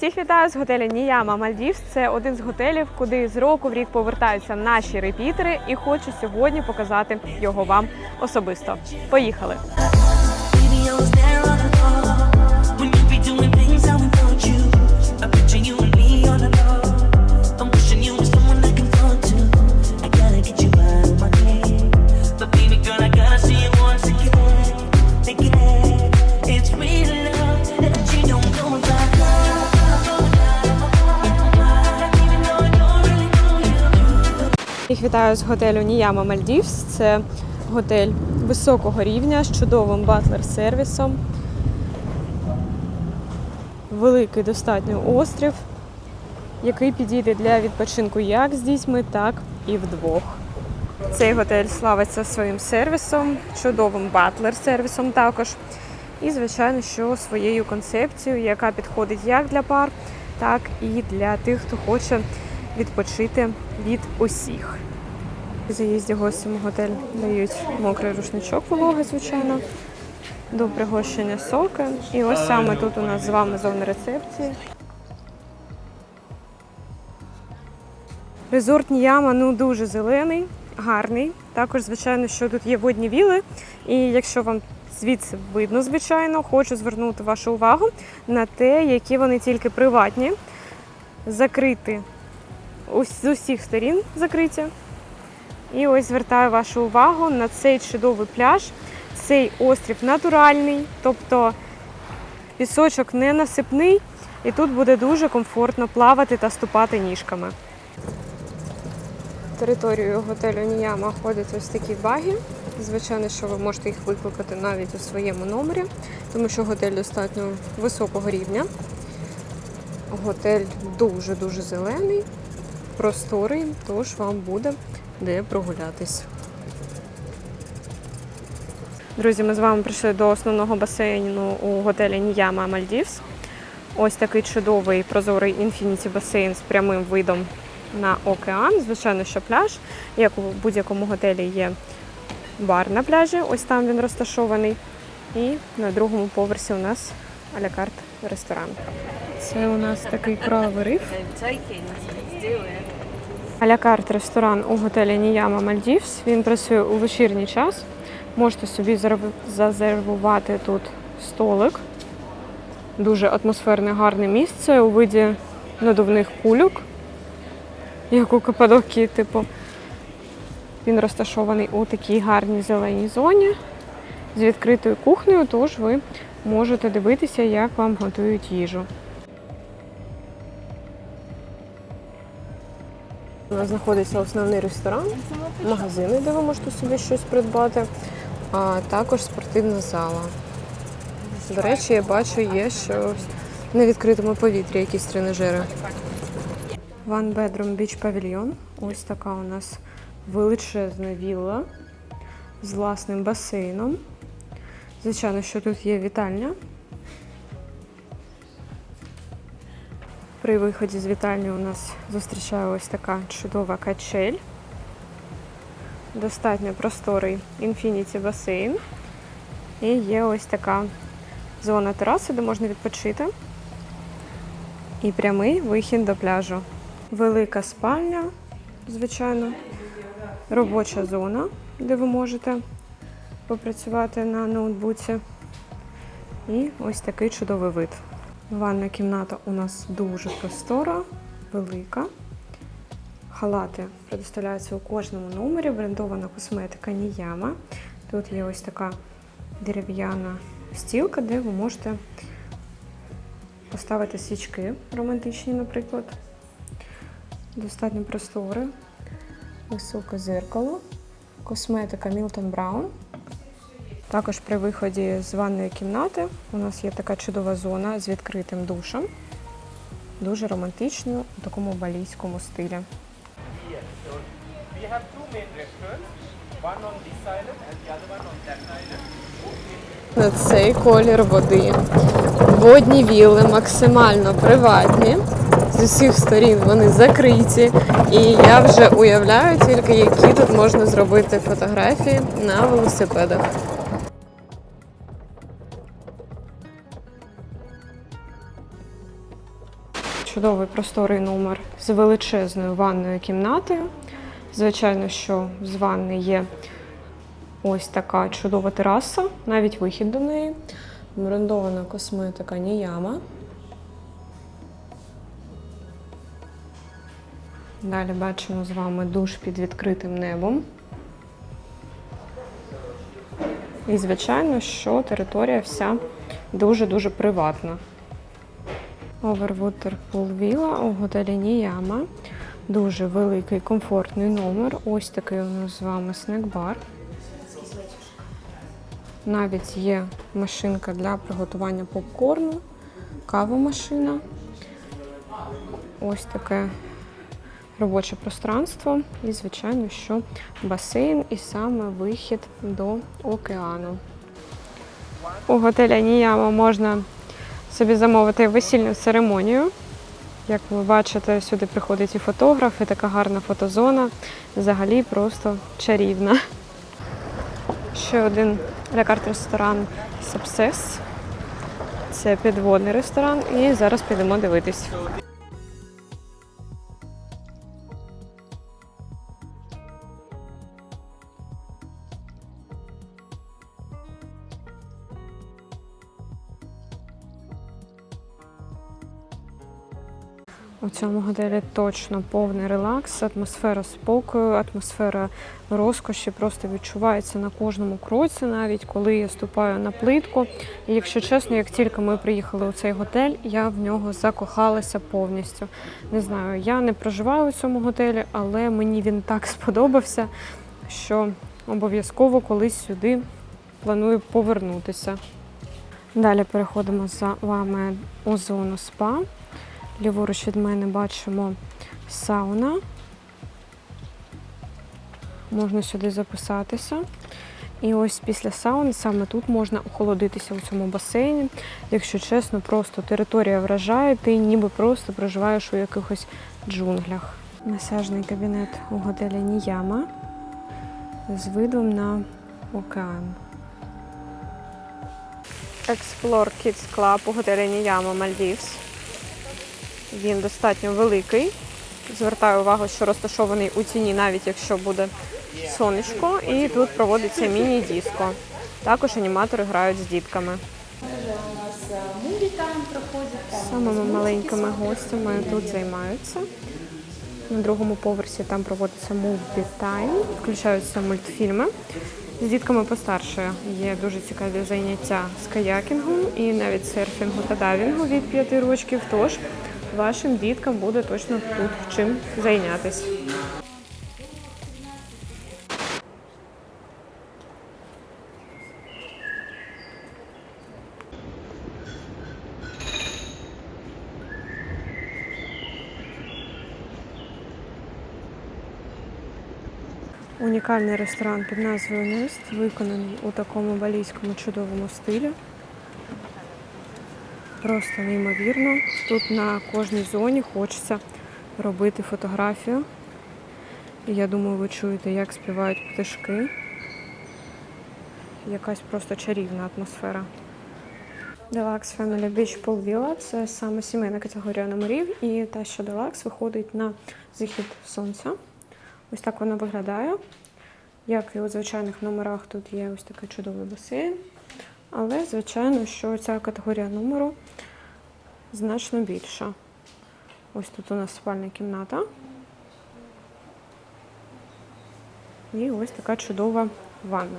Всіх вітаю з готелю Ніяма Мальдівс. Це один з готелів, куди з року в рік повертаються наші репітери, і хочу сьогодні показати його вам особисто. Поїхали! Вітаю з готелю Ніяма Мальдівс. Це готель високого рівня з чудовим батлер-сервісом. Великий достатньо острів, який підійде для відпочинку як з дітьми, так і вдвох. Цей готель славиться своїм сервісом, чудовим батлер-сервісом також. І, звичайно, що своєю концепцією, яка підходить як для пар, так і для тих, хто хоче відпочити від усіх. При заїзді гостям у готель дають мокрий рушничок вологий, звичайно, до пригощення соки. І ось саме тут у нас з вами зона рецепції. Резорт Ніяма ну дуже зелений, гарний. Також, звичайно, що тут є водні віли. І якщо вам звідси видно, звичайно, хочу звернути вашу увагу на те, які вони тільки приватні, закриті з усіх сторін закриті. І ось звертаю вашу увагу на цей чудовий пляж. Цей острів натуральний, тобто пісочок не насипний, і тут буде дуже комфортно плавати та ступати ніжками. Територією готелю Ніяма ходять ось такі баги. Звичайно, що ви можете їх викликати навіть у своєму номері, тому що готель достатньо високого рівня. Готель дуже-дуже зелений, просторий, тож вам буде де прогулятись. Друзі, ми з вами прийшли до основного басейну у готелі Ніяма Мальдівс. Ось такий чудовий прозорий інфініті басейн з прямим видом на океан. Звичайно, що пляж, як у будь-якому готелі є бар на пляжі, ось там він розташований. І на другому поверсі у нас алякарт ресторан. Це у нас такий кораловий риф. Алякарт ресторан у готелі Ніяма Мальдівс. Він працює у вечірній час. Можете собі зазервувати тут столик. Дуже атмосферне гарне місце у виді надувних кульок, як у Каппадокії, типу. Він розташований у такій гарній зеленій зоні з відкритою кухнею, тож ви можете дивитися, як вам готують їжу. У нас знаходиться основний ресторан, магазини, де ви можете собі щось придбати, а також спортивна зала. До речі, я бачу, є що на відкритому повітрі якісь тренажери. One Bedroom Beach Pavilion. Ось така у нас величезна вілла з власним басейном. Звичайно, що тут є вітальня. При виході з вітальні у нас зустрічає ось така чудова качель. Достатньо просторий інфініті басейн. І є ось така зона тераси, де можна відпочити. І прямий вихід до пляжу. Велика спальня, звичайно, робоча зона, де ви можете попрацювати на ноутбуці. І ось такий чудовий вид. Ванна кімната у нас дуже простора, велика. Халати предоставляються у кожному номері, брендована косметика Ніяма. Тут є ось така дерев'яна стілка, де ви можете поставити свічки романтичні, наприклад. Достатньо простори, високе зеркало, косметика Milton Brown. Також при виході з ванної кімнати у нас є така чудова зона з відкритим душем. Дуже романтично у такому балійському стилі. На цей колір води. Водні віли максимально приватні. З усіх сторін вони закриті. І я вже уявляю тільки, які тут можна зробити фотографії на велосипедах. Чудовий просторий номер з величезною ванною кімнатою. Звичайно, що з ванни є ось така чудова тераса, навіть вихід до неї. Брендована косметика Ніяма. Далі бачимо з вами душ під відкритим небом. І, звичайно, що територія вся дуже-дуже приватна. Overwater Pool Villa у готелі Ніяма. Дуже великий комфортний номер. Ось такий у нас з вами снек-бар. Навіть є машинка для приготування попкорну, кавомашина. Ось таке робоче пространство. І, звичайно, що басейн і саме вихід до океану. У готеля Ніяма можна собі замовити весільну церемонію. Як ви бачите, сюди приходять і фотографи, така гарна фотозона. Взагалі просто чарівна. Ще один лекарт-ресторан Сапсес. Це підводний ресторан, і зараз підемо дивитись. У цьому готелі точно повний релакс, атмосфера спокою, атмосфера розкоші просто відчувається на кожному кроці, навіть коли я ступаю на плитку. І якщо чесно, як тільки ми приїхали у цей готель, я в нього закохалася повністю. Не знаю, я не проживаю у цьому готелі, але мені він так сподобався, що обов'язково колись сюди планую повернутися. Далі переходимо за вами у зону спа. Ліворуч від мене бачимо сауна. Можна сюди записатися. І ось після сауни саме тут можна охолодитися у цьому басейні. Якщо чесно, просто територія вражає, ти ніби просто проживаєш у якихось джунглях. Масажний кабінет у готелі Ніяма з видом на океан. Explore Kids Club у готелі Ніяма Мальдівс. Він достатньо великий. Звертаю увагу, що розташований у тіні, навіть якщо буде сонечко, і тут проводиться міні-диско. Також аніматори грають з дітками. Самими маленькими гостями тут займаються. На другому поверсі там проводиться movie time, включаються мультфільми. З дітками постарше є дуже цікаві заняття з каякінгу і навіть серфінгу та дайвінгу від 5 років. Тож вашим діткам буде точно тут чим зайнятися. Унікальний ресторан під назвою Нест, виконаний у такому балійському чудовому стилі. Просто неймовірно. Тут на кожній зоні хочеться робити фотографію. І я думаю, ви чуєте, як співають пташки. Якась просто чарівна атмосфера. Deluxe Family Beach Pool Villa – це саме сімейна категорія номерів, і та, що Deluxe виходить на захід сонця. Ось так вона виглядає. Як і у звичайних номерах, тут є ось такий чудовий басейн. Але, звичайно, що ця категорія номеру значно більша. Ось тут у нас спальна кімната. І ось така чудова ванна.